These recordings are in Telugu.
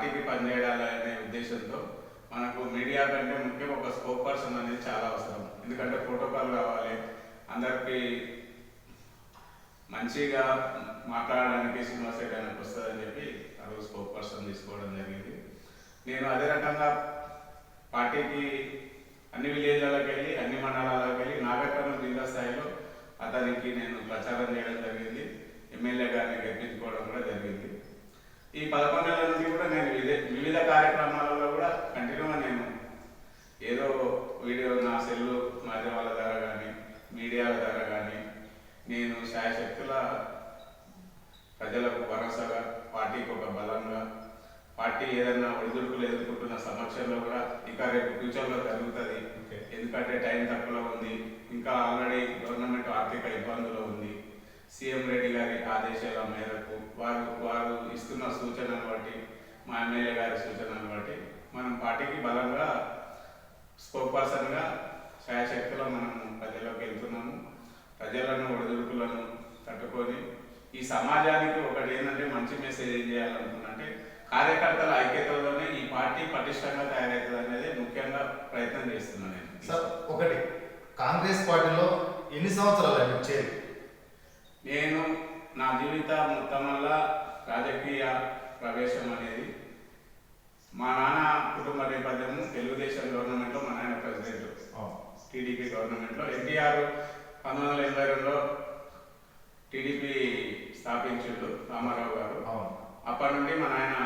పార్టీకి పనిచేయాలనే ఉద్దేశంతో మనకు మీడియా కంటే ముఖ్యం ఒక స్పోక్ పర్సన్ అనేది చాలా అవసరం. ఎందుకంటే ప్రోటోకాల్ కావాలి అందరికీ మంచిగా మాట్లాడడానికి శ్రీనివాస్ రెడ్డి ఆయనకు వస్తుందని చెప్పి ఆ రోజు స్పోక్ పర్సన్ తీసుకోవడం జరిగింది. నేను అదే రకంగా పార్టీకి అన్ని విలేజ్లకు వెళ్ళి అన్ని మండలాలకు వెళ్ళి నాగరికర్ణ జిల్లా స్థాయిలో అతనికి నేను ప్రచారం చేయడం జరిగింది. ఎమ్మెల్యే గారిని గెలిపించుకోవడం కూడా జరిగింది. ఈ పదకొండు నెలల నుండి కూడా నేను వివిధ వివిధ కార్యక్రమాలలో కూడా కంటిన్యూగా నేను ఏదో వీడియో నా సెల్లు మాధ్యమాల ద్వారా కానీ మీడియాల ద్వారా కానీ నేను శాయశక్తుల ప్రజలకు భరోసాగా పార్టీకి ఒక బలంగా పార్టీ ఏదైనా ఒడిదుడుకులు ఎదుర్కొంటున్న సమక్షంలో కూడా ఇంకా రేపు ఫ్యూచర్లో జరుగుతుంది. ఎందుకంటే టైం తక్కువలో ఉంది. ఇంకా ఆల్రెడీ గవర్నమెంట్ ఆర్థిక ఇబ్బందులు ఉంది. సీఎం రెడ్డి గారి ఆదేశాల మేరకు వారు వారు ఇస్తున్న సూచనను బట్టి మా ఎమ్మెల్యే గారి సూచనను బట్టి మనం పార్టీకి బలంగా స్పోక్ పర్సన్గా శాయశక్తిలో మనం ప్రజలకు వెళ్తున్నాము. ప్రజలను ఒడిదుడుకులను తట్టుకొని ఈ సమాజానికి ఒకటి ఏంటంటే మంచి మెసేజ్ ఏం చేయాలనుకున్నా అంటే కార్యకర్తల ఐక్యతలోనే ఈ పార్టీ పటిష్టంగా తయారవుతుంది అనేది ముఖ్యంగా ప్రయత్నం చేస్తున్నాను నేను. సార్ ఒకటి కాంగ్రెస్ పార్టీలో ఎన్ని సంవత్సరాలు వచ్చేది చేరి జీవిత మొత్తం వల్ల రాజకీయ ప్రవేశం అనేది మా నాన్న కుటుంబ నేపథ్యం తెలుగుదేశం గవర్నమెంట్లో మా నాయన ప్రెసిడెంట్. టీడీపీ గవర్నమెంట్లో. ఎన్టీఆర్ పంతొమ్మిది వందల ఎనభై రెండులో టీడీపీ స్థాపించిండు రామారావు గారు. అప్పటి నుండి మా నాయన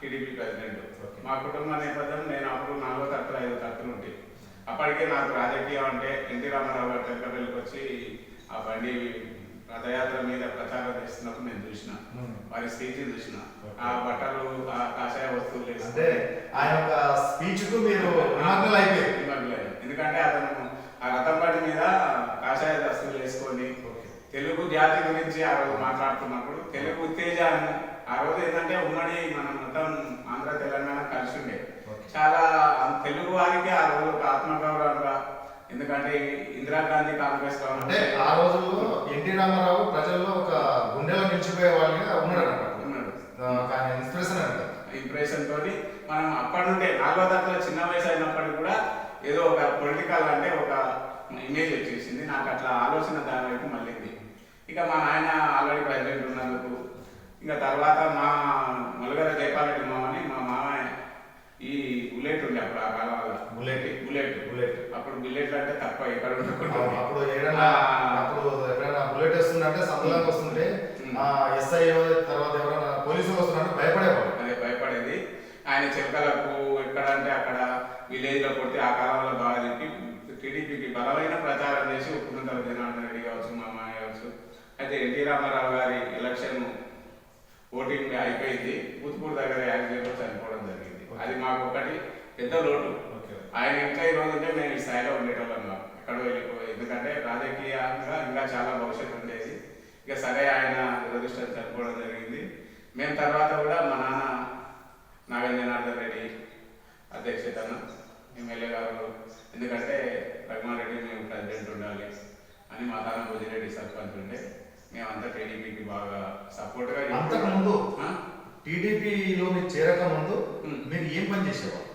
టీడీపీ ప్రెసిడెంట్. మా కుటుంబ నేపథ్యం నేను అప్పుడు నాలుగో తరగతి ఐదో తరగతి నుండి. అప్పటికే నాకు రాజకీయం అంటే ఎన్టీ రామారావు గారు తెలకపల్లికి వచ్చి ఆ బండి రథయాత్ర మీద ప్రచారం చేస్తున్నప్పుడు నేను చూసిన. వారి స్పీచ్ చూసిన. ఆ బట్టలు ఆ కాషాయ వస్తువులు అంటే ఆయన ఒక స్పీచ్కు మీరు నిమగ్నలు అయిపోయారు నిమగ్నలేదు. ఎందుకంటే అతను ఆ రథం బండి మీద కాషాయ వస్తువులు వేసుకొని తెలుగు జాతి గురించి ఆ రోజు మాట్లాడుతున్నప్పుడు తెలుగు ఉత్తేజాన్ని ఆ రోజు ఏంటంటే ఉమ్మడి మనం మొత్తం ఆంధ్ర తెలంగాణ కలిసి ఉండే. చాలా తెలుగు వారికి ఆ రోజు ఒక ఆత్మగౌరవంగా ఎందుకంటే ఇందిరాగాంధీ కాంగ్రెస్ అంటే గవర్నమెంట్ ఆ రోజుల్లో ఎన్టీ రామారావు ప్రజల్లో ఒక గుండెలో నిలిచిపోయే వాళ్ళుగా ఉన్నాడు ఉన్నాడు. అన్నమాట ఇన్స్పిరేషన్ అంట ఇంప్రెషన్ తోటి మనం అప్పటి నుండే నాలుగో తరగతిలో చిన్న వయసు అయినప్పటికీ కూడా ఏదో ఒక పొలిటికల్ అంటే ఒక ఇమేజ్ వచ్చేసింది. నాకు అట్లా ఆలోచన దాని వైపు మళ్ళీంది. ఇక మా నాయన ఆల్రెడీ ప్రెసిడెంట్ ఉన్నందుకు ఇంకా తర్వాత మా మలుగర జయపాలరెడ్డి మామని మా మామయ్య ఈ బుల్లెట్ ఉండే అప్పుడు ఆ కాలంలో బుల్లెట్. బుల్లెట్. బుల్లెట్. అప్పుడు బుల్లెట్లు అంటే తక్కువ ఎక్కడ అప్పుడు ఏదైనా. అప్పుడు ఎప్పుడైనా బుల్లెట్ వస్తుందంటే సందులోకి వస్తుంటే ఎస్ఐ తర్వాత ఎవరైనా పోలీసులు వస్తున్నారంటే భయపడేవాడు అదే భయపడేది. ఆయన చెక్కలకు ఎక్కడంటే అక్కడ విలేజ్లో కొట్టి ఆ కాలంలో బాగా చెప్పి టీడీపీకి బలమైన ప్రచారం చేసి ఉప్పుకుంటారు జనార్దన్ రెడ్డి కావచ్చు మా మామయ్య కావచ్చు. అయితే ఎన్టీ రామారావు గారి ఎలక్షన్ ఓటింగ్ అయిపోయింది. బూత్పూర్ దగ్గర యాక్సిడెంట్ చనిపోవడం జరిగింది. అది మాకు ఒకటి పెద్ద లోటు. ఓకే. ఆయన ఇంకా ఈ రోజు మేము ఈ స్థాయిలో ఉండేటోళ్ళం. ఎక్కడో వెళ్ళిపోయి ఎందుకంటే రాజకీయంగా ఇంకా చాలా భవిష్యత్తు ఉండేది. ఇక సరే ఆయన దురదృష్టం చనిపోవడం జరిగింది. మేము తర్వాత కూడా మా నాన్న నాగేంద్ర జనార్దన్ రెడ్డి అధ్యక్షతన ఎమ్మెల్యే గారు ఎందుకంటే రఘుమారెడ్డి మేము ప్రెసిడెంట్ ఉండాలి అని మా తాన భుజిరెడ్డి సర్పంచ్ ఉండే మేమంతా టీడీపీకి బాగా సపోర్ట్గా అంతకు ముందు టీడీపీలో మీరు చేరక ముందు. మీరు ఏం పని చేసేవారు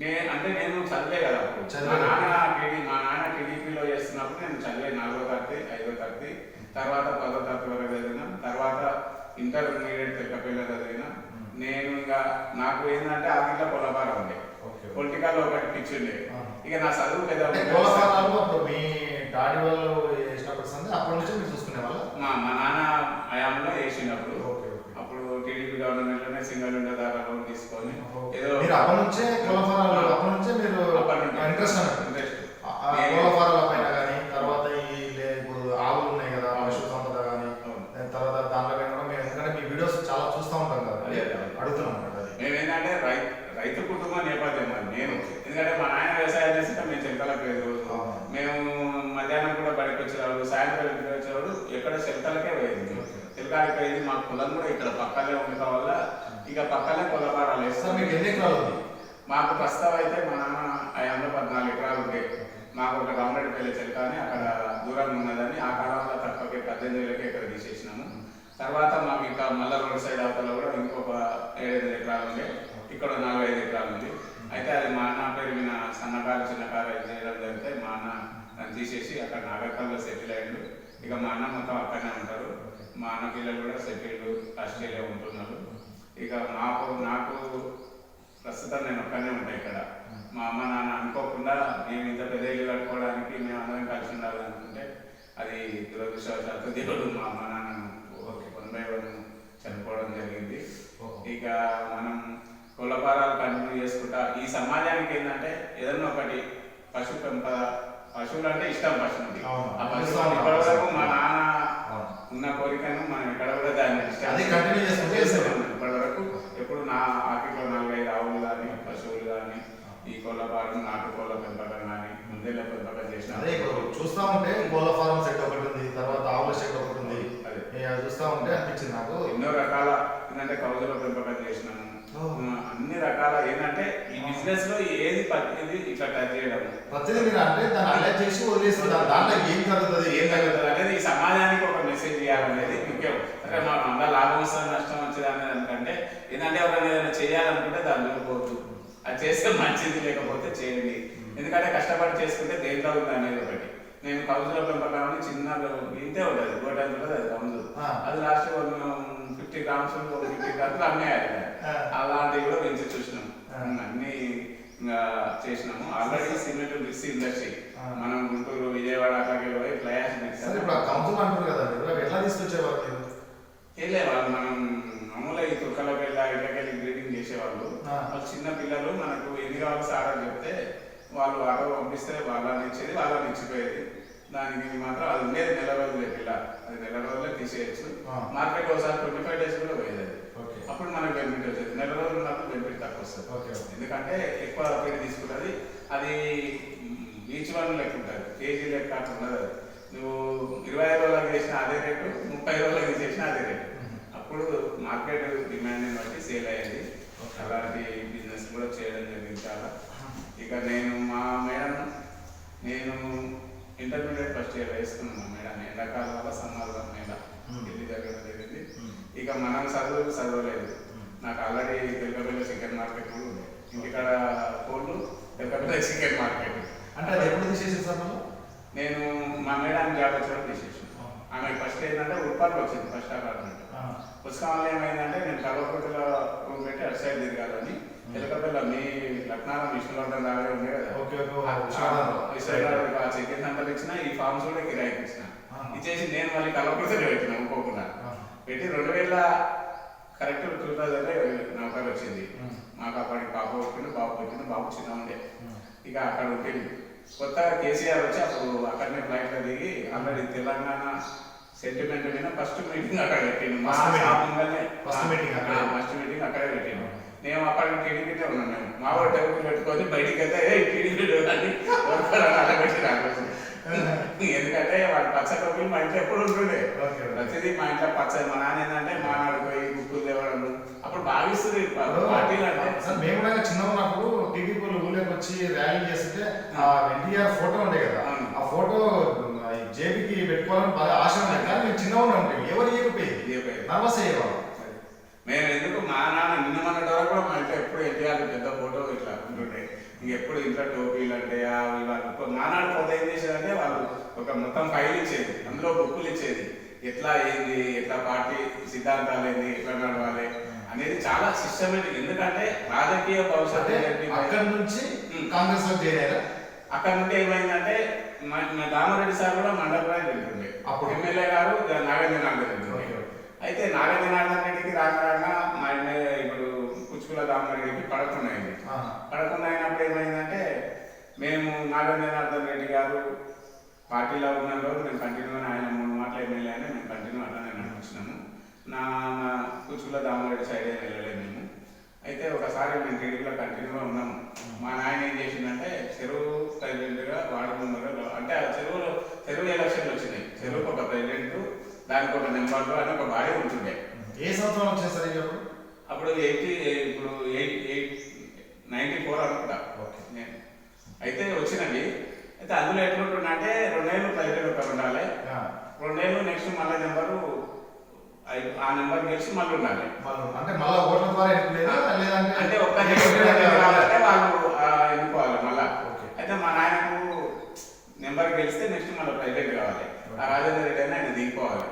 నే అంటే నేను చదివే కదా మా చదివే. నాన్న టీడీ మా నాన్న టీడీపీలో చేస్తున్నప్పుడు నేను చదివే నాలుగో తరగతి ఐదో తరగతి తర్వాత పదో తరగతి వరకు చదివిన తర్వాత ఇంటర్మీడియట్ తెలకపల్లి చదివిన. నేను ఇంకా నాకు ఏంటంటే ఆగిట్లో పొలపారం ఉండే ఓకే. పొలిటికల్ ఒకటి పిచ్చి ఉండే Ah. ఇక నా చదువు పెద్ద మీ డాడీ వాళ్ళు అప్పటి నుంచి మీరు చూసుకునే వాళ్ళ మా మా నాన్న హయాంలో వేసినప్పుడు. అప్పుడు టీడీపీ గవర్నమెంట్లోనే సింగల్ ఉండేదారా లోన్ తీసుకొని మీరు అప్పటి నుంచే కోలఫారాలు అప్పటి నుంచే మీరు ఇంట్రెస్ట్ అన్నట్టు ఇంట్రెస్ట్ కోలఫారాల పైన కానీ తర్వాత ఈ ఇప్పుడు ఆవులు ఉన్నాయి కదా పశు సంపద కానీ. తర్వాత దాంట్లో కూడా మేము ఎందుకంటే మీ వీడియోస్ చాలా చూస్తూ ఉంటాం కదా. అడుగుతున్నాం అన్నమాట అది. మేమేంటంటే రై రైతు కుటుంబ నేపథ్యం నేను. ఎందుకంటే మా నాయన వ్యవసాయం చేస్తుంటే మేము పోయేది రోజు. మేము మధ్యాహ్నం కూడా బడికి వచ్చేవాడు సాయంత్రం ఇంటికి వచ్చేవాడు ఎక్కడ చెలకలకే పోయేది. చెలకాలకి పోయేది మా పొలం కూడా ఇక్కడ పక్కనే ఉండటం వల్ల ఇక పక్కనే పొలపారాలు సార్ వేస్తాం మీకు ఎన్ని ఎకరాలు ఉంది మాకు ప్రస్తుతం అయితే మా నాన్న ఐదు పద్నాలుగు ఎకరాలు ఉండే. మాకు ఒక రామరెడ్డిపల్లి చెలక అని అక్కడ దూరంగా ఉన్నదని ఆ కాలంలో తక్కువకి పద్దెనిమిది వేలకి ఇక్కడ తీసేసినాము. తర్వాత మాకు ఇంకా మల్ల రోడ్ సైడ్ అవతల కూడా ఇంకొక ఏడెనిమిది ఎకరాలు ఉండే. ఇక్కడ నాలుగు ఐదు ఎకరాలు ఉంది అయితే అది మా అన్న పేరు మీద సన్నకారు చిన్నకారు చేయడం జరిగితే మా అన్న దాన్ని తీసేసి అక్కడ నాగరికల్లో సెటిల్ అయ్యిండు. ఇక మా అన్న మొత్తం అక్కడనే ఉంటారు. మా అన్న పిల్లలు కూడా సెటిల్డ్ ఆస్ట్రేలియా ఉంటున్నారు. ఇక మాకు నాకు ప్రస్తుతం నేను ఒక్కనే ఉంటాను ఇక్కడ మా అమ్మ నాన్న అనుకోకుండా మేము ఇంత పెద్ద ఇల్లు కట్టుకోవడానికి మేము అందరం కలిసి ఉండాలనుకుంటే అది దురదృష్టవశాత్తు దేవుడు మా అమ్మ నాన్నను వన్ బై వన్ చనిపోవడం జరిగింది ఇక మనం కులపారాలు కంటిన్యూ చేసుకుంటా ఈ సమాజానికి ఏంటంటే ఏదన్నా ఒకటి పశు పెంపద పశువులు అంటే ఇష్టం పశువులకి. ఆ పశువులు ఇప్పటివరకు మా నాన్న. ఉన్న కోరికను మనం ఇక్కడ కూడా దాన్ని అది ఇప్పటి వరకు ఎప్పుడు నా ఆకిలో నాలుగైదు ఆవులు కానీ పశువులు కానీ ఈ కోళ్ళ ఫారం నాటు కోళ్ళ పెంపకం కానీ ముందే పెంపకం చేసిన అదే ఇప్పుడు చూస్తా ఉంటే కోళ్ళ ఫారం సెట్ ఒకటి ఉంది తర్వాత ఆవుల సెట్ ఒకటి ఉంది అదే నేను అది చూస్తా ఉంటే అనిపించింది నాకు ఎన్నో రకాల ఏంటంటే కౌజుల పెంపకం చేసినాము ఓ. ఆ, అన్ని రకాల ఏంటంటే ఈ బిజినెస్లో ఏది పద్ధతి ఇట్లా టచ్ చేయడం? ప్రతిదీ మీరు అంటే దాన్ని అలర్ట్ చేసి వదిలేస్తారు దాని దాంట్లో ఏం జరుగుతుంది ఏం తగ్గుతుంది అనేది ఈ సమాజానికి ఒక మెసేజ్ ఇవ్వాలనేది ముఖ్యం. సరే మాకు అంతా లాభం వస్తుంది నష్టం వచ్చేది అనేది ఎందుకంటే ఏంటంటే ఎవరైనా ఏదైనా చేయాలనుకుంటే దాని పోతు. అది చేస్తే మంచిది లేకపోతే చేయండి. ఎందుకంటే కష్టపడి చేసుకుంటే దేంట్లో ఉంది అనేది ఒకటి. నేను కౌజుల పెంపకం చిన్న ఇంతే ఉంటుంది గోటం ఉంటుంది అది కౌజు. అది last fifty grams fifty grams అమ్మేయాలి. అలాంటివి కూడా పెంచి చూసినాం. ఆ. అన్ని చేసినాము. Already cement mixie industry. మనం గుంటూరు విజయవాడ అక్కడికి పోయి ఫ్లయాష్ సరే ఇప్పుడు ఆ కౌన్సిల్ అంటారు కదా మీరు అవి ఎట్లా తీసుకొచ్చేవారు మీరు? వెళ్ళే వాళ్ళు మనం మామూలుగా ఈ తుక్కలకు వెళ్ళా ఇళ్ళకెళ్ళి గ్రీటింగ్ చేసేవాళ్ళు. వాళ్ళు చిన్న పిల్లలు మనకు ఎన్ని కావాలి సార్ అని చెప్తే వాళ్ళు ఆటో పంపిస్తే వాళ్ళని ఇచ్చేది వాళ్ళని ఇచ్చిపోయేది. దానికి మాత్రం అది ఉండేది నెల రోజులే పిల్ల. అది నెల రోజులే తీసేయచ్చు. మార్కెట్ ఒకసారి ట్వంటీ ఫైవ్ డేస్ కూడా పోయేది అప్పుడు మనకు బెనిఫిట్ వచ్చేది నెల రోజులు ఉన్నప్పుడు బెనిఫిట్ తక్కువ వస్తుంది. Okay okay. ఎందుకంటే ఎక్కువ పేరు తీసుకుంటుంది అది బీచ్ వన్ లెక్క ఉంటుంది కేజీ లెక్క అట్లా ఉండదు నువ్వు ఇరవై ఐదు రోజులకు చేసిన అదే రేటు ముప్పై రోజులకు చేసిన అదే రేటు. అప్పుడు మార్కెట్ డిమాండ్ని బట్టి సేల్ అయ్యేది. అలాంటి బిజినెస్ కూడా చేయడం జరిగింది చాలా. ఇక నేను మా మేడం నేను ఇంటర్మీడియట్ ఫస్ట్ ఇయర్ వేసుకున్నాను మా మేడం. ఎండాకాలం ఇక మనం చదువు చదవలేదు. నాకు ఆల్రెడీ తెలకపల్లి చికెన్ మార్కెట్ కూడా ఉంది ఇంటికాడ కోళ్ళు తెలకపల్లి చికెన్ మార్కెట్ అంటే అది ఎప్పుడు తీసేసేసారు మనం నేను మా మేడం జాబ్ వచ్చినప్పుడు తీసేసాను. ఆమె ఫస్ట్ ఏంటంటే ఉప్పాలకు వచ్చింది ఫస్ట్ అపార్ట్మెంట్ పుస్తకం వల్ల ఏమైందంటే నేను కల్వకుర్తిలో రూమ్ పెట్టి అటు సైడ్ తిరగాలని తెలకపల్లి మీ లక్నాల విష్ణువర్ధన్ రావే ఉండే కదా. చికెన్ ఇచ్చిన ఈ ఫార్మ్స్ కూడా కిరాయికి ఇచ్చిన. ఇచ్చేసి నేను మళ్ళీ కల్వకుర్తిలో పెట్టిన ఆహా. పెట్టి రెండు వేల కరెక్ట్ టూ థౌజండ్ నౌకర్ వచ్చింది. మాకు అప్పటికి పాప పుట్టింది బాబు పుట్టింది బాబు చిన్న ఉండే. ఇక అక్కడ ఉంటుంది కొత్తగా కేసీఆర్ వచ్చి అప్పుడు అక్కడనే ఫ్లైట్లో దిగి ఆల్రెడీ తెలంగాణ సెంటిమెంట్ మీద ఫస్ట్ మీటింగ్ అక్కడ అక్కడే. ఆ, ఫస్ట్ మీటింగ్ అక్కడే పెట్టిండు. మేము. అప్పటికి టీడీపీటే ఉన్నాం మేము మా వాడు టెంపుల్ పెట్టుకొని బయటికి వెళ్తే ఏ టీడీపీ అని అలా పెట్టి రాకపోతే ఎందుకంటే వాడు పచ్చ టోపీలు మా ఇంట్లో ఎప్పుడు ఉంటుండే. ప్రతిదీ మా ఇంట్లో పచ్చ మా నాన్న ఏంటంటే మా నాడు పోయి బుక్కులు తేవడం అప్పుడు ఇప్పుడు పార్టీలు అంటే. సార్ మేము కూడా చిన్న ఉన్నప్పుడు టీడీపీ ఊళ్ళోకి వచ్చి ర్యాలీ చేస్తుంటే ఆ. ఎన్టీఆర్ ఫోటో ఉండే కదా. ఆ. ఫోటో జేబీకి పెట్టుకోవాలని బాగా ఆశ ఉండే. కానీ మేము చిన్న ఉన్నాం ఎవరు ఇవ్వకపోయేది. నర్వస్ అయ్యేవాళ్ళం. మేము ఎందుకు మా నాన్న నిన్న వరకు కూడా మా ఇంట్లో ఎప్పుడు ఎన్టీఆర్ పెద్ద ఫోటో ఇట్లా ఇంకెప్పుడు ఇంట్లో టోపీలు అంటే నాన్న ఫోటో ఏం చేసేదంటే వాళ్ళు ఒక మొత్తం ఫైల్ ఇచ్చేది. అందులో బుక్కులు ఇచ్చేది. ఎట్లా ఏంది ఎట్లా పార్టీ సిద్ధాంతాలు ఏంది ఎట్లా నడవాలి అనేది చాలా సిస్టమేటిక్ ఎందుకంటే రాజకీయ భవిష్యత్తు అక్కడి నుంచి. కాంగ్రెస్లో చేరారా? అక్కడ నుండి ఏమైందంటే దామరెడ్డి సార్ కూడా మండపరాయి వెళ్తుండే అప్పుడు? ఎమ్మెల్యే గారు నాగేంద్ర నాగేంద్ర వెళ్తుండే. అయితే నాగేంద్ర రెడ్డికి రాక రాక మా ఇప్పుడు కుచ్చుకుల దామరెడ్డికి పడకుండా. పడకుండా అయినప్పుడు ఏమైందంటే మేము నాగేంద్ర రెడ్డి గారు పార్టీలో ఉన్న రోజు మేము కంటిన్యూగా ఆయన మూడు మాటలు ఎమ్మెల్యే అని మేము కంటిన్యూ అట్లానే నడిపించినాము. నా నా కుచ్చుకుల దామరెడ్డి సైడ్ ఏం వెళ్ళలేదు మేము. అయితే ఒకసారి మేము టీడీపీలో కంటిన్యూగా ఉన్నాము. మా నాయన ఏం చేసిందంటే చెరువు ప్రెసిడెంట్గా వార్డు మెంబర్గా అంటే ఆ చెరువులో చెరువు ఎలక్షన్లు వచ్చినాయి. చెరువుకు ఒక ప్రెసిడెంట్ దానికి ఒక నెంబర్ అని ఒక బాడీ ఉంటుండే. ఏ సంవత్సరం వచ్చింది సార్ ఇవి అప్పుడు ఎయిటీ ఇప్పుడు ఎయిట్ ఎయిట్ నైన్టీ ఫోర్ అనుకుంటా. ఓకే. నేను. అయితే వచ్చినవి అయితే అందులో ఎట్లుంటుండే అంటే రెండేళ్ళు ప్రైవేట్ ఒక ఉండాలి. రెండేళ్ళు నెక్స్ట్ మళ్ళీ నెంబరు ఆ నెంబర్ గెలిచి మళ్ళీ ఉండాలి. అంటే మళ్ళా ఓట్ల ద్వారా అంటే ఒక్క కావాలంటే వాళ్ళు ఎన్నుకోవాలి మళ్ళా. అయితే మా నాయనకు నెంబర్ గెలిస్తే నెక్స్ట్ మళ్ళీ ప్రైవేట్ కావాలి. ఆ రాజేంద్ర రెడ్డి అని ఆయన దిగిపోవాలి.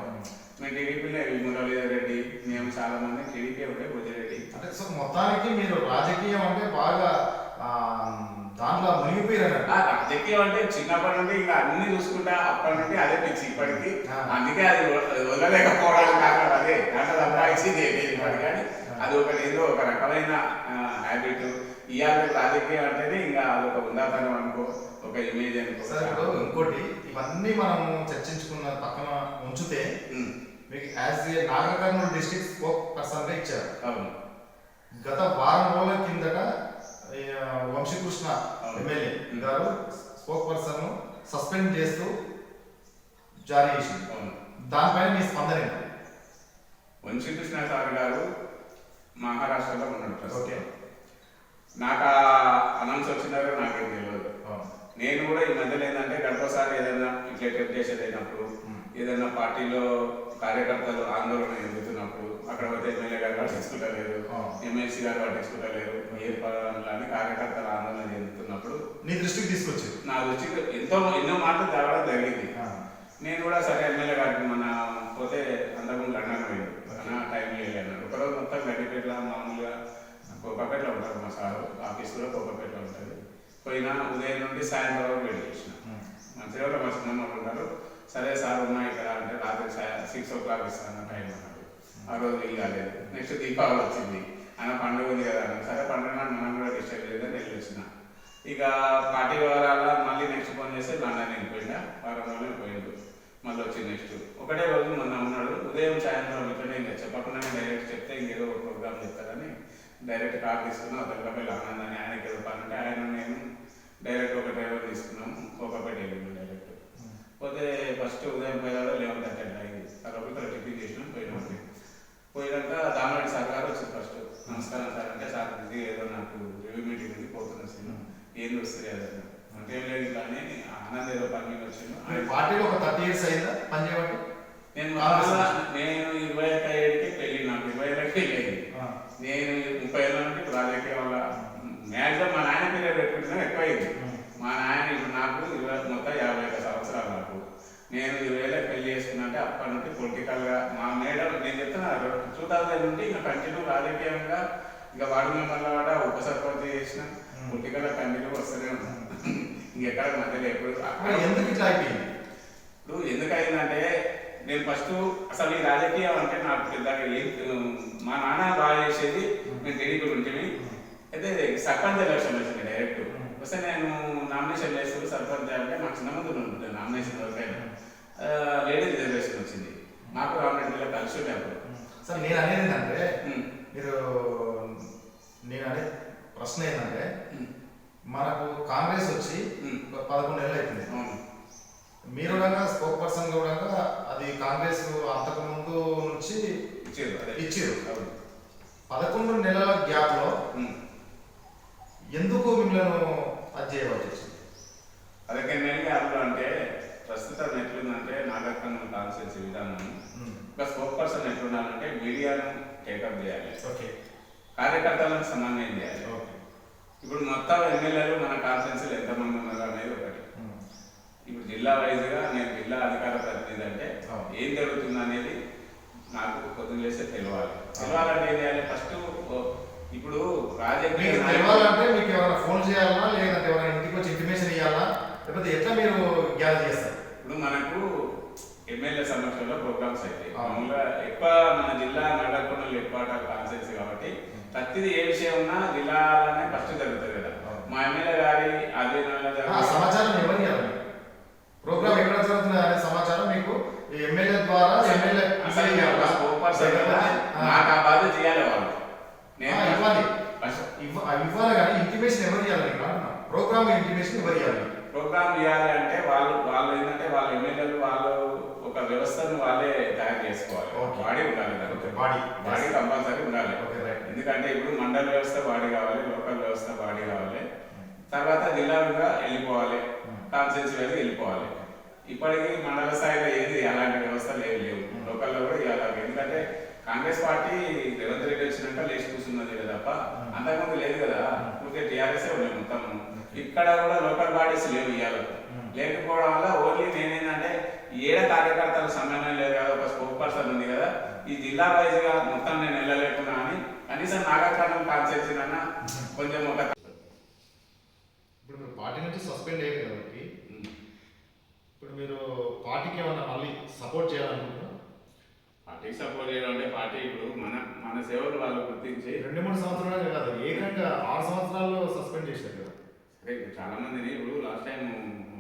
మేము టీడీపీలో మురళీధర్ రెడ్డి మేము చాలా మంది టీడీపీ ఉంటే బుద్ధిరెడ్డి అంటే సో మొత్తానికి మీరు రాజకీయం అంటే బాగా దాంట్లో మునిగిపోయారు రాజకీయం అంటే చిన్నప్పటి నుండి ఇంకా అన్ని చూసుకుంటా అప్పటి నుండి అదే పిచ్చి. ఇప్పటికి. అందుకే అది వదలలేకపోవడానికి కారణం అదే. దాంట్లో సంపాదించింది ఏంటి ఇప్పటి కానీ అది ఒకటి ఏదో ఒక రకమైన హ్యాబిట్ ఇవాళ రాజకీయం అంటేనే ఇంకా అదొక ఉందాతనం అనుకో ఒక ఇమేజ్ అనుకో. ఇంకోటి ఇవన్నీ మనం చర్చించుకున్న పక్కన ఉంచితే మీకు as a Nagarkurnool district spokesperson ఇచ్చారు అవును గత వారం రోజుల కిందట వంశీకృష్ణ. ఎమ్మెల్యే గారు స్పోక్ పర్సన్ సస్పెండ్ చేస్తూ జారీ చేసింది అవును దానిపైన మీ స్పందన ఏంటి? వంశీకృష్ణ సార్ గారు మహారాష్ట్రలో ఉన్నాడు ఓకే నాకు ఆ అనౌన్స్ వచ్చినారో నాకేం తెలియదు అవును. నేను కూడా ఈ మధ్యలో ఏంటంటే గడపసారి ఏదైనా ఇట్లా టెప్ చేసేది అయినప్పుడు. ఏదైనా పార్టీలో కార్యకర్తలు ఆందోళన ఎదుగుతున్నప్పుడు అక్కడ పోతే ఎమ్మెల్యే గారు పట్టించుకుంటలేరు. ఎమ్మెల్సీ గారు పట్టించుకుంటలేరు ఏ పనులని కార్యకర్తలు ఆందోళన చెందుతున్నప్పుడు నీ దృష్టికి తీసుకొచ్చి నా దృష్టికి ఎంతో ఎన్నో మాటలు తేవడం జరిగింది. నేను కూడా సరే ఎమ్మెల్యే గారికి మన పోతే అందరం లండన్ పోయింది అన్న టైం లేదు అన్నాడు ఒకరోజు మొత్తం గడ్డిపేటలో మామూలుగా కోపపేటలో ఉంటారు మా సారు. ఆఫీస్ కూడా కోపపేటలో ఉంటుంది. పోయినా ఉదయం నుండి సాయంత్రం వరకు వెయిట్ చేసిన. మంచిగా మా చిన్న వాళ్ళు ఉన్నారు సరే సార్ ఉన్నాయి కదా అంటే రాత్రి సిక్స్ ఓ క్లాక్ ఇస్తాను టైం అన్నాడు. ఆ రోజు వీలు కాలేదు. నెక్స్ట్ దీపావళి వచ్చింది. ఆయన పండుగ ఉంది కదా సరే పండుగ నాడు మనం కూడా డిస్టర్బ్ లేదని వెళ్ళొచ్చిన ఇక పార్టీ వివరాల మళ్ళీ నెక్స్ట్ ఫోన్ చేస్తే లండన్ వెళ్ళిపోయిందా వారం రోజులు పోయిండు. మళ్ళీ వచ్చి నెక్స్ట్ ఒకటే రోజు మొన్న ఉన్నాడు ఉదయం సాయంత్రం ఇట్లనే ఇంకా చెప్పకుండానే డైరెక్ట్ చెప్తే ఇంకేదో ఒక ప్రోగ్రామ్ చెప్తారని డైరెక్ట్ కార్ తీసుకున్నాం అతనిపల్లి ఆనంద్ అని ఆయనకి ఏదో పని ఆయన నేను డైరెక్ట్ ఒక డ్రైవర్ తీసుకున్నాము కోకపేట వెళ్ళింది డైరెక్ట్ పోతే ఫస్ట్ ఉదయం పోయేదా లెవెన్ థర్టీ అట్లా అయింది తర్వాత ఇక్కడ టిఫిన్ చేసినాం పోయినాం పోయినాక దామరెడ్డి సార్ గారు వచ్చింది ఫస్ట్. నమస్కారం సార్ అంటే సార్ ఇది ఏదో నాకు రివ్యూ మీటింగ్ ఉంది పోతున్నా సినిమా ఏం వస్తుంది అదన్న అంటే ఏం లేదు కానీ ఆనంద్ ఏదో పని మీద వచ్చిండు. ఆయన పార్టీలో ఒక థర్టీ ఇయర్స్ అయిందా పని చేయబట్టి? నేను నేను ఇరవై ఒక్క ఏడుకి పెళ్ళి నాకు ఇరవై ఏళ్ళకి పెళ్ళి ఆ. నేను ముప్పై ఏళ్ళ నుండి రాజకీయం వల్ల మ్యాక్సిమం మా నాయన పీరియడ్ పెట్టుకుంటున్నా ఎక్కువ అయింది మా నాయన ఇప్పుడు నాకు ఇరవై మొత్తం యాభై నేను ఏళ్ళ పెళ్ళి చేసుకున్నంటే అప్పటి నుండి పొలిటికల్గా మా మేడం నేను చెప్తున్నా టూ థౌసండ్ నుండి ఇంకా కంటిన్యూ రాజకీయంగా ఇంకా వార్డు మెంబర్ల వాడ ఉప సర్పంచ్ చేసిన పొలిటికల్గా కంటిన్యూ వస్తూనే ఉన్నాను ఇంకెక్కడ మధ్యలో ఎప్పుడు ఎందుకు ఇట్లా ఇప్పుడు ఎందుకు అయిందంటే నేను ఫస్ట్ అసలు ఈ రాజకీయం అంటే నాకు పెద్దగా ఏం మా నాన్న బాగా చేసేది నేను టీడీపీ ఉంటుంది అయితే సర్పంచ్ ఎలక్షన్ వచ్చింది డైరెక్ట్. వస్తే నేను నామినేషన్ చేస్తూ సర్పంచ్ అంటే నాకు చిన్న ముందు ఉంటుంది నామినేషన్ వరకైనా లేడీస్ రిజర్వేషన్ వచ్చింది. నాకు రామరెడ్డిలో కలిసి ఉండే అప్పుడు. సార్ నేను అనేది ఏంటంటే మీరు నేను అనే ప్రశ్న ఏంటంటే మనకు కాంగ్రెస్ వచ్చి పదకొండు నెలలు అవుతుంది మీరు కూడా స్పోక్ పర్సన్ కూడా అది కాంగ్రెస్ అంతకు ముందు నుంచి ఇచ్చారు అదే. పదకొండు నెలల గ్యాప్లో. ఎందుకు మిమ్మల్ని అది చేయవలసి వచ్చింది? నెలలు గ్యాప్లో అంటే ప్రస్తుతం ఎట్లుందంటే నాగరికం కాన్సెన్సీ విధానం. ఒక స్పోక్ పర్సన్ ఎట్లుండాలంటే మీడియాను టేకప్ చేయాలి. ఓకే. కార్యకర్తలను సమన్వయం చేయాలి. ఓకే. ఇప్పుడు మొత్తం ఎమ్మెల్యేలు మన కాన్ఫరెన్స్లో ఎంతమంది ఉన్నారు అనేది ఒకటి. ఇప్పుడు జిల్లా వైజ్గా నేను జిల్లా అధికార ప్రతినిధి అంటే. ఏం జరుగుతుంది అనేది నాకు పొద్దున్న లేస్తే తెలియాలి తెలియాలంటే ఏం చేయాలి? ఫస్ట్ ఇప్పుడు రాజకీయ మీకు నాయకులు- తెలియాలంటే మీకు ఎవరైనా ఫోన్ చేయాలన్నా లేదంటే ఎవరైనా ఇంటికి వచ్చి ఇంటిమేషన్ ఇవ్వాలా లేకపోతే ఎట్లా మీరు గ్యాదర్ చేస్తారు? ఇప్పుడు మనకు ఎమ్మెల్యే సమక్షంలో ప్రోగ్రామ్స్ అయితే. మామూలుగా ఎక్కువ మన జిల్లా నగరకొండలు ఎక్కువ కాన్సెన్స్ కాబట్టి ప్రతిదీ ఏ విషయం ఉన్నా జిల్లాలోనే ఫస్ట్ జరుగుతుంది కదా. మా ఎమ్మెల్యే గారి ఆధ్వర్యంలో సమాచారం ఎవరు ఇవ్వాలి ప్రోగ్రామ్ ఎక్కడ జరుగుతుంది అనే సమాచారం మీకు ఎమ్మెల్యే ద్వారా ఎమ్మెల్యే నాకు ఆ బాధ్యత చేయాలి వాళ్ళు. నేను ఇవ్వాలి. ఇవ్వాలి కానీ ఇంటిమేషన్ ఎవరు ఇవ్వాలి ప్రోగ్రామ్ ఇంటిమేషన్ ఎవరు ఇవ్వాలి ప్రోగ్రామ్ చేయాలి అంటే వాళ్ళు వాళ్ళు ఏంటంటే వాళ్ళ ఎమ్మెల్యేలు వాళ్ళు ఒక వ్యవస్థను వాళ్ళే తయారు చేసుకోవాలి. బాడీ ఉండాలి దానికి. Body. బాడీ కంపల్సరీ ఉండాలి. ఎందుకంటే ఇప్పుడు మండల వ్యవస్థ బాడీ కావాలి లోకల్ వ్యవస్థ బాడీ కావాలి. తర్వాత జిల్లాలుగా వెళ్ళిపోవాలి. కాన్సెన్స్ వైపు వెళ్ళిపోవాలి. ఇప్పటికీ మండల స్థాయిలో ఏది అలాంటి వ్యవస్థలు ఏవి లేవు. లోకల్లో కూడా ఇవాళ ఎందుకంటే కాంగ్రెస్ పార్టీ రేవంత్ రెడ్డి వచ్చినాక లేచి కూర్చున్నది కదా తప్ప అంతకుముందు లేదు కదా. ఊరికే టీఆర్ఎస్ ఉన్నాయి మొత్తం. ఇక్కడ కూడా లోకల్ బాడీస్ లేవు ఇవాళ లేకపోవడం వల్ల ఓన్లీ నేనేంటంటే ఏడ కార్యకర్తల సమన్వయం లేదు కదా ఒక స్పోక్ పర్సన్ ఉంది కదా ఈ జిల్లా వైజ్గా మొత్తం నేను వెళ్ళలేకున్నా అని కనీసం నాగర్కర్ణం కాన్సెప్ట్ అన్న కొంచెం ఒక ఇప్పుడు మీరు పార్టీ నుంచి సస్పెండ్ అయ్యారు కాబట్టి ఇప్పుడు మీరు పార్టీకి ఏమన్నా మళ్ళీ సపోర్ట్ చేయాలనుకుంటున్నారా? పార్టీకి సపోర్ట్ చేయడం అంటే పార్టీ ఇప్పుడు మన మన సేవలు వాళ్ళు గుర్తించి రెండు మూడు సంవత్సరాలే కాదు ఏకంగా ఆరు సంవత్సరాలు సస్పెండ్ చేశారు చాలా మందిని ఇప్పుడు లాస్ట్ టైం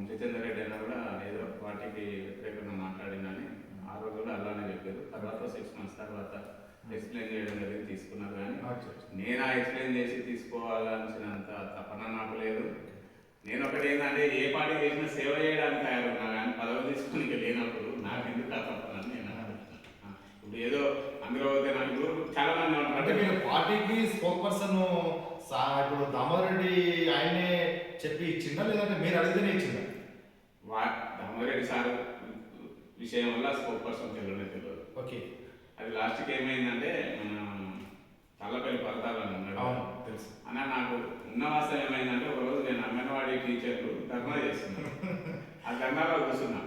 జితేందర్ రెడ్డి అయినా కూడా ఏదో పార్టీకి వ్యతిరేకంగా మాట్లాడిందని ఆ రోజు కూడా అలానే చెప్పారు. తర్వాత సిక్స్ మంత్స్ తర్వాత ఎక్స్ప్లెయిన్ చేయడం జరిగింది తీసుకున్నారు కానీ. నేను ఆ ఎక్స్ప్లెయిన్ చేసి తీసుకోవాలనిసినంత తపన నాకు లేదు. నేను ఒకటి ఏంటంటే ఏ పార్టీ చేసినా సేవ చేయడానికి తయారున్నా కానీ పదవి తీసుకుని లేనప్పుడు నాకు ఎందుకు ఆ నేను ఇప్పుడు ఏదో అందులో నాకు చాలా మంది అంటే మీరు పార్టీకి స్పోక్ పర్సన్ ఇప్పుడు దామోదర్ రెడ్డి ఆయనే చెప్పి ఇచ్చిందా లేదంటే మీరు అడిగితేనే ఇచ్చిందా? వా దామోరెడ్డి సార్ విషయం వల్ల స్పోక్ పర్సన్ తెలియనే తెలియదు. ఓకే. అది లాస్ట్కి ఏమైందంటే మన తల్లపల్లి పడతాలని ఉన్నాడు అవును తెలుసు. అన్న నాకు ఉన్న వాస్తవం ఏమైందంటే ఒక రోజు నేను అంగన్వాడీ టీచర్లు ధర్నా చేస్తున్నాను ఆ ధర్నాలో కూర్చున్నా.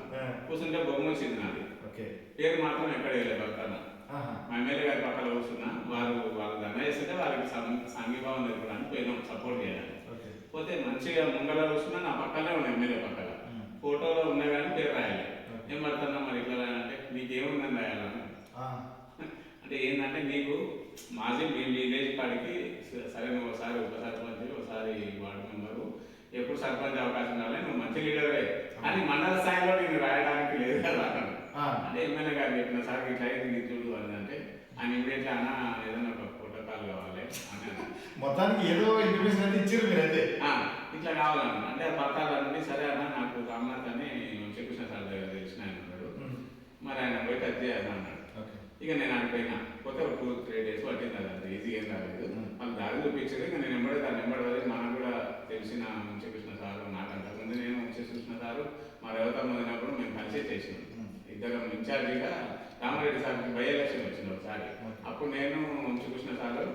కూర్చుంటే బొమ్మ వచ్చింది నాది. ఓకే. పేరు మాత్రం ఎక్కడ వెళ్ళే పడతాను ఆహా. మా ఎమ్మెల్యే గారి పక్కన కూర్చున్నా. వారు వాళ్ళు ధర్నా చేస్తుంటే వారికి సంఘీభావం నేర్పడానికి పోయినాం సపోర్ట్ చేయడానికి. పోతే మంచిగా ముంగల కూర్చున్నా నా పక్కనే ఉన్న ఎమ్మెల్యే పక్కన. ఫోటోలో ఉన్నా కానీ పేరు రాయాలి. ఏం పడుతున్నా మరి ఇట్లా రాయాలంటే? నీకేముందని రాయాలని అంటే ఏంటంటే నీకు మాజీ మీ విలేజ్ కాడికి సరే నువ్వు ఒకసారి ఉప సర్పంచ్ ఒకసారి వార్డు మెంబరు ఎప్పుడు సర్పంచ్ అవకాశం రాలే నువ్వు మంచి లీడరే కానీ మండల స్థాయిలో నేను రాయడానికి లేదు కదా అంటే ఎమ్మెల్యే గారు చెప్పిన సార్ ఇట్లా అయితే చూడు అని అంటే ఆయన ఇమీడియట్లీ అన్న ఏదైనా ఒక ప్రోటోకాల్ కావాలి. అని. మొత్తానికి ఏదో ఇన్ఫర్మేషన్ అయితే ఇచ్చారు మీరు అయితే ఇట్లా కావాలన్న అంటే పడతాలనండి సరే అన్న నాకు రామ్నాథ్ అని సార్ దగ్గర తెలిసిన ఆయన ఉన్నాడు. ఉమ్. మరి ఆయన పోయి టచ్ చేయాలి అన్నాడు. ఓకే. ఇక నేను అనిపోయినా పోతే ఒక టూ త్రీ డేస్ పట్టింది అది ఈజీ ఏం Hmm. వాళ్ళు దారి చూపించారు. ఇక నేను ఎంబడి దాన్ని ఎంబడి వదిలి మనకు కూడా తెలిసిన కృష్ణ సారు నాకు అంతకుముందు నేను కృష్ణ సారు మా రేవతమ్మ వదిలినప్పుడు మేము కలిసే చేసినాం. ఇద్దరం ఇన్ఛార్జిగా రామరెడ్డి సార్కి బై ఎలక్షన్ వచ్చింది ఒకసారి. అప్పుడు నేను వంశకృష్ణ సారు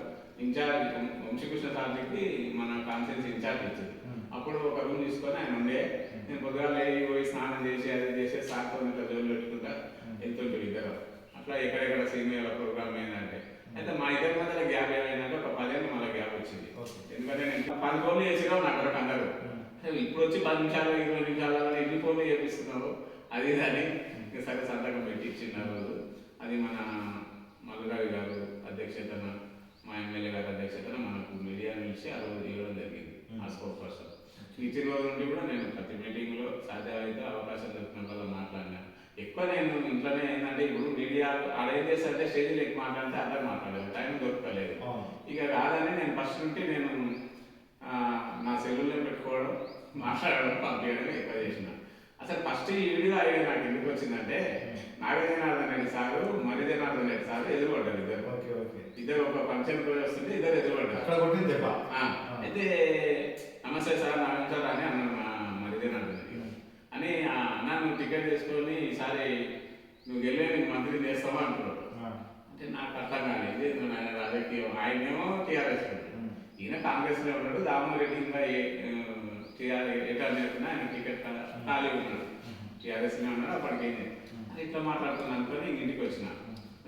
ఇన్ఛార్జ్ వంశకృష్ణ సార్కి మన కాన్ఫరెన్స్ ఇన్ఛార్జ్ ఇచ్చింది. అప్పుడు ఒక రూమ్ తీసుకొని ఆయన ఉండే. నేను పొద్దుగా లేచి పోయి స్నానం చేసి అది చేసి సార్తో ఇట్లా జోలు పెట్టుకుంటా. వెళ్తుంటాడు ఇద్దరు అట్లా ఎక్కడెక్కడ సీనియర్ ప్రోగ్రామ్ ఏంటంటే అయితే మా ఇద్దరి మధ్యలో గ్యాప్ ఏమైందంటే ఒక పదేళ్ళు మళ్ళీ గ్యాప్ వచ్చింది. ఎందుకంటే నేను పది ఫోన్లు చేసినా నాకు అందరు. ఇప్పుడు వచ్చి పది నిమిషాలు ఇరవై నిమిషాలు ఎన్ని ఫోన్లు చేపిస్తున్నావు అది అని సరే సంతకం పెట్టి ఇచ్చింది ఆ రోజు. అది మన మల్లురావి గారు అధ్యక్షతన మా ఎమ్మెల్యే గారి అధ్యక్షతన మనకు మీడియా నిలిచి ఆ రోజు ఇవ్వడం జరిగింది ఆ స్పోక్ పర్సన్ ఇచ్చిన రోజు నుండి కూడా నేను ప్రతి మీటింగ్లో సాధ్యమైతే అవకాశం దొరికినప్పుడు మాట్లాడినా. ఎక్కువ నేను ఇంట్లోనే ఏంటంటే ఇప్పుడు మీడియా ఆడేం చేస్తారంటే స్టేజ్లో ఎక్కువ మాట్లాడితే అర్థం మాట్లాడలేదు టైం దొరకలేదు. ఇక కాదని నేను ఫస్ట్ నుండి నేను నా సెల్లులో పెట్టుకోవడం మాట్లాడడం పంపించడం ఎక్కువ చేసిన. అసలు ఫస్ట్ ఈ వీడియో ఐడియా నాకు ఎందుకు వచ్చిందంటే నాగజనార్దన్ రెడ్డి సారు మరి జనార్దన్ రెడ్డి సారు ఎదురుపడ్డారు ఇద్దరు. ఇద్దరు ఒక ఫంక్షన్ రోజు వస్తుంటే ఇద్దరు ఎదురుపడ్డారు అక్కడ కొట్టింది దెబ్బ. అయితే నమస్తే సార్ నా సార్ అని అన్నాను మా మరి జనార్దన్ రెడ్డి గారు. అని అన్న నువ్వు టికెట్ తీసుకొని ఈసారి నువ్వు గెలివే నీకు మంత్రి చేస్తావా? అంటున్నాడు. అంటే నాకు అర్థం కాలేదు. ఇది ఆయన రాజకీయం? ఆయనేమో టీఆర్ఎస్. ఈయన కాంగ్రెస్లో ఉన్నాడు దామోదర్ రెడ్డి ఇంకా టీఆర్ ఎట్లా నేర్పున్నా ఆయన టికెట్ ఖాళీ ఉన్నాడు. టీఆర్ఎస్లో ఉన్నాడు అప్పటికి ఏంది అది ఇట్లా మాట్లాడుతున్నా అనుకొని ఇంటికి వచ్చిన.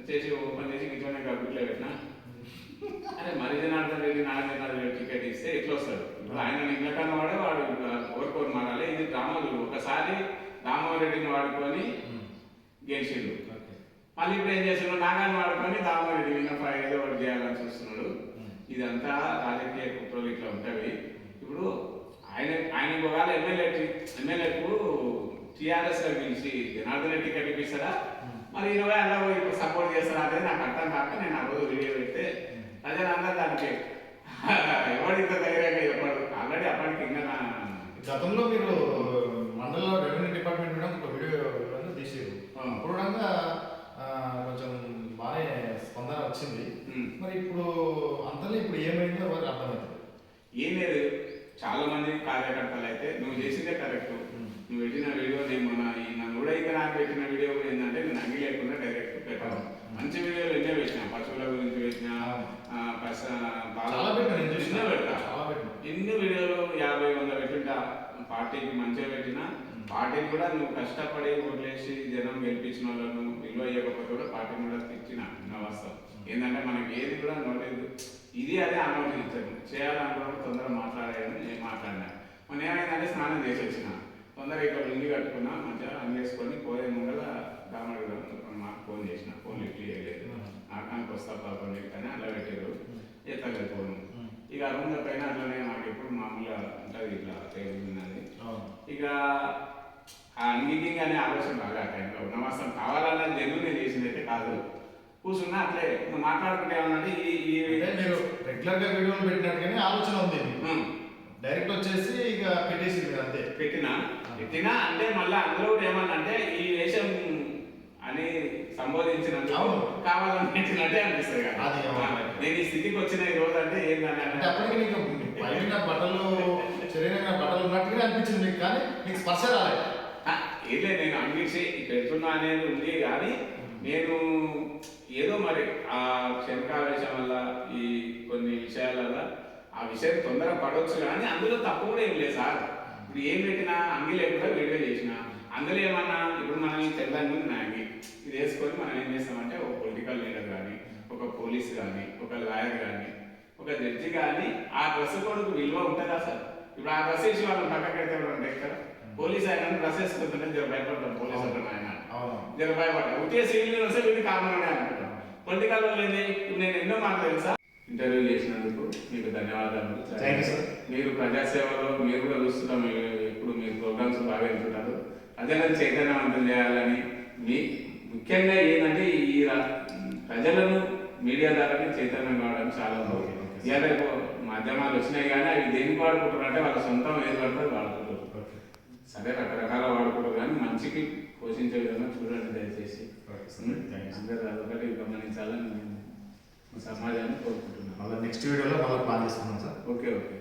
వచ్చేసి ఓపెన్ చేసి ఇంట్లోనే గబ్బిట్లో పెట్టిన? అరే మరి జనార్దన్ రెడ్డి నాగజనార్దన్ రెడ్డి టికెట్ ఇస్తే ఎట్లా వస్తాడు? ఇప్పుడు ఆయన ఇంట్లో కన్నా వాడే వాడు ఓరుకోరు మారాలి. ఇది డ్రామాలు ఒకసారి దామోదర్ రెడ్డిని వాడుకొని. గెలిచిండు. మళ్ళీ ఇప్పుడు ఏం చేస్తున్నాడు? నాగాన్ని వాడుకొని దామోదర్ విన్నప ఏదో ఒకటి చేయాలని చూస్తున్నాడు. ఇదంతా రాజకీయ కుట్రలు ఇట్లా ఉంటాయి ఇప్పుడు ఆయన ఆయన ఒకవేళ ఎమ్మెల్యే ఎమ్మెల్యేకు టీఆర్ఎస్లో పిలిచి జనార్దన్ రెడ్డి టికెట్ ఇప్పిస్తారా మరి ఇరవై అలా ఇప్పుడు సపోర్ట్ చేస్తారా అనేది నాకు అర్థం కాక నేను ఆ రోజు వీడియో పెడితే ప్రజలందరూ దానికి ఎవరు ఇంత ధైర్యంగా చెప్పాడు ఆల్రెడీ అప్పటికి ఇంకా గతంలో మీరు మండల రెవెన్యూ డిపార్ట్మెంట్ కూడా ఒక వీడియో తీసారు. అప్పుడు కూడా కొంచెం బాగానే స్పందన వచ్చింది. మరి ఇప్పుడు అంతలో ఇప్పుడు ఏమైందో వారికి అర్థమవుతుంది ఏం లేదు చాలా మంది కార్యకర్తలు అయితే నువ్వు చేసిందే కరెక్ట్. నువ్వు పెట్టిన వీడియో నేను మన ఈ నన్ను కూడా ఇక నాకు పెట్టిన వీడియో కూడా ఏంటంటే నేను అంగి లేకుండా డైరెక్ట్ పెట్టాను మంచి వీడియోలు ఎన్నో పెట్టిన పశువుల గురించి పెట్టిన పశ ఎన్నో పెడతా ఎన్ని వీడియోలు యాభై వంద పెట్టింటా పార్టీకి మంచిగా పెట్టినా పార్టీని కూడా నువ్వు కష్టపడి ఓట్లేసి జనం గెలిపించిన వాళ్ళను విలువ ఇవ్వకపోతే కూడా పార్టీని కూడా తెచ్చిన నా వాస్తవం. ఏంటంటే మనకి ఏది కూడా నోలేదు ఇది అదే ఆలోచించాను చేయాలనుకున్నప్పుడు తొందరగా మాట్లాడాను నేను మాట్లాడినా. మొన్న ఏమైందంటే స్నానం చేసి వచ్చిన. తొందరగా ఇక్కడ లుంగి కట్టుకున్నా మంచిగా అంగేసుకొని పోయే ముందర దామడి మాకు ఫోన్ చేసిన. ఫోన్ లిఫ్ట్ చేయలేదు. నాకానికి వస్తా పాపం కానీ అలా పెట్టారు. ఎత్తలేదు ఫోన్ ఇక రూమ్ల పైన అట్లనే మాకు ఎప్పుడు మామూలుగా ఉంటుంది ఇట్లా అవును. ఇక ఆ అంగీకింగ్ అనే ఆలోచన బాగా ఆ టైంలో. నమస్తం కావాలన్నది జన్యునే చేసింది అయితే కాదు. కూర్చున్నా అట్లే. నువ్వు మాట్లాడుకుంటే ఏమన్నంటే ఈ మీరు రెగ్యులర్గా వీడియోలు పెట్టినట్టుగానే ఆలోచన ఉంది డైరెక్ట్ వచ్చేసి ఇక పెట్టేసి మీరు అంతే. పెట్టినా? పెట్టినా అంటే మళ్ళీ అందులో కూడా ఏమన్నంటే ఈ వేషం అని సంబోధించినందుకు అవును. కావాలని పెట్టినట్టే అనిపిస్తుంది కదా అది అవును. ఆ, నేను ఈ స్థితికి వచ్చిన ఈ రోజు అంటే ఏంటని అంటే అంటే అప్పటికి నీకు పైన బట్టలు శరీరంగా బట్టలు ఉన్నట్టుగానే అనిపించింది మీకు కానీ మీకు స్పర్శ రాలేదు ఆ, ఏలే నేను అంగీసి పెడుతున్నా అనేది ఉంది కానీ నేను ఏదో మరి ఆ క్షణికావేశం వల్ల ఈ కొన్ని విషయాల వల్ల ఆ విషయం తొందర పడవచ్చు కానీ అందులో తప్పు కూడా ఏం లేదు సార్ ఇప్పుడు ఏం పెట్టినా అంగి లేకుండా వీడియో చేసిన అందులో ఏమన్నా ఇప్పుడు మనం తెల్లని నా అంగి ఇది వేసుకొని మనం ఏం చేస్తామంటే ఒక పొలిటికల్ లీడర్ కానీ ఒక పోలీస్ కానీ ఒక లాయర్ కానీ ఒక జడ్జి కానీ ఆ డ్రెస్ కోడ్కు విలువ ఉంటుందా సార్? ఇప్పుడు ఆ డ్రెస్ వేసి పెడితే ఎవరు ఉంటాయి కదా పోలీస్ ఆయన డ్రెస్ వేసుకుంటుంటే జర భయపడతాం పోలీస్ అంటారు ఆయన. జర భయపడ్డా ఉట్టే సివిల్ వస్తే వీళ్ళు కామన్ అనే అనుకుంటాం పొలిటికల్ వాళ్ళు ఇప్పుడు నేను ఎన్నో మాటలు తెలుసా? ఇంటర్వ్యూ చేసినందుకు మీకు ధన్యవాదాలు. మీరు ప్రజాసేవలో మీరు కూడా చూస్తున్నాం మీరు ఎప్పుడు మీరు ప్రోగ్రామ్స్ బాగా వెళ్తుంటారు ప్రజలను చైతన్యవంతం చేయాలని మీ ముఖ్యంగా ఏంటంటే ఈ ప్రజలను మీడియా ద్వారానే చైతన్యం కావడం చాలా. ఇవాళ రేపు మాధ్యమాలు వచ్చినాయి కానీ అవి దేనికి వాడుకుంటారు అంటే వాళ్ళ సొంతం ఏది పడుతుంది వాడుకుంటారు సరే రకరకాల వాడుకుంటారు కానీ మంచికి పోషించే విధంగా చూడండి దయచేసి. అందరూ అదొకటి గమనించాలని నేను మా సమాజాన్ని కోరుకుంటున్నాను. మళ్ళీ నెక్స్ట్ వీడియోలో మళ్ళీ ప్లాన్ చేసుకున్నాం సార్. Okay okay.